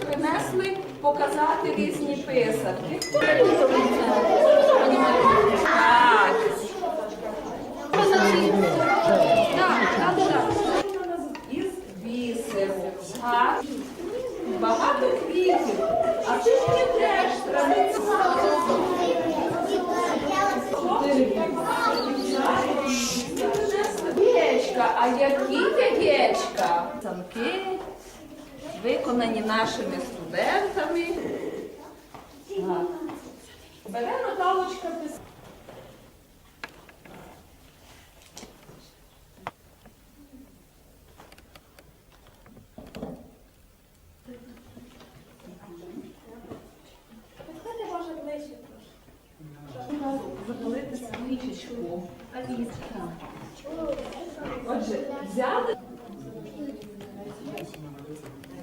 принесли показати різні писарки. Так. Так, так, так. Із бісеру. Багато квітів. А ти ж ми теж традиційно. А які яєчка? Самки виконані нашими студентами. Так. Бере Наталочка пис. Підходьте, може, ближче трошки. запалити свічечку. Отже, взяли.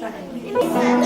Люля!